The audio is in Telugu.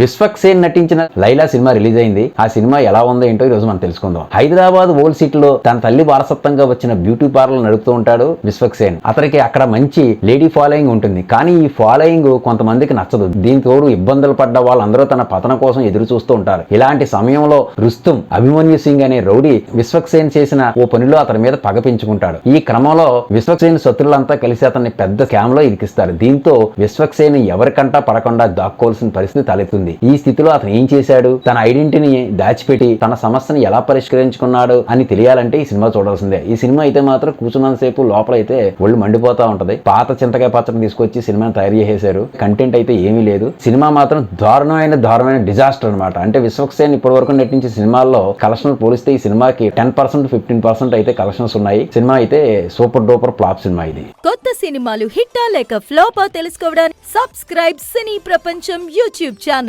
విశ్వక్సేన్ నటించిన లైలా సినిమా రిలీజ్ అయింది. ఆ సినిమా ఎలా ఉందో ఏంటో ఈ రోజు మనం తెలుసుకుందాం. హైదరాబాద్ ఓల్డ్ సిటీ లో తన తల్లి వారసత్వంగా వచ్చిన బ్యూటీ పార్లర్ నడుపుతూ ఉంటాడు విశ్వక్సేన్. అతనికి అక్కడ మంచి లేడీ ఫాలోయింగ్ ఉంటుంది. కానీ ఈ ఫాలోయింగ్ కొంతమందికి నచ్చదు. దీని తోడు ఇబ్బందులు పడ్డ వాళ్ళందరూ తన పతన కోసం ఎదురు చూస్తూ ఉంటారు. ఇలాంటి సమయంలో రుస్తుం అభిమన్యు సింగ్ అనే రౌడీ విశ్వక్సేన్ చేసిన ఓ పనిలో అతని మీద పగ పెంచుకుంటాడు. ఈ క్రమంలో విశ్వక్సేన్ శత్రులంతా కలిసి అతన్ని పెద్ద క్యామ్లో ఇరికిస్తారు. దీంతో విశ్వక్సేన్ ఎవరికంటా పడకుండా దాక్కోవాల్సిన పరిస్థితి తలెత్తుంది. ఈ స్థితిలో అతను ఏం చేశాడు? తన ఐడెంటిటీని దాచిపెట్టి తన సమస్యను ఎలా పరిష్కరించుకున్నాడు అని తెలియాలంటే ఈ సినిమా చూడాల్సిందే. ఈ సినిమా అయితే మాత్రం కూర్చున్నంతసేపు లోపల అయితే ఒళ్ళు మండిపోతా ఉంటది. పాత చింతకాయ పచ్చడి తీసుకొచ్చి సినిమాని తయారు చేసేశారు. కంటెంట్ అయితే ఏమీ లేదు. సినిమా మాత్రం దారుణమైన దారుణమైన డిజాస్టర్ అన్నమాట. అంటే విశ్వక్సేన్ ఇప్పటి వరకు నటించిన సినిమాల్లో కలెక్షన్ పోలిస్తే ఈ సినిమాకి టెన్ పర్సెంట్ ఫిఫ్టీన్ పర్సెంట్ అయితే కలెక్షన్స్ ఉన్నాయి. సినిమా అయితే సూపర్ డూపర్ ఫ్లాప్ సినిమా ఇది. కొత్త సినిమాలు హిట్టా లేక ఫ్లాపా తెలుసుకోవడానికి సబ్స్క్రైబ్ సినీ ప్రపంచం యూట్యూబ్ ఛానల్.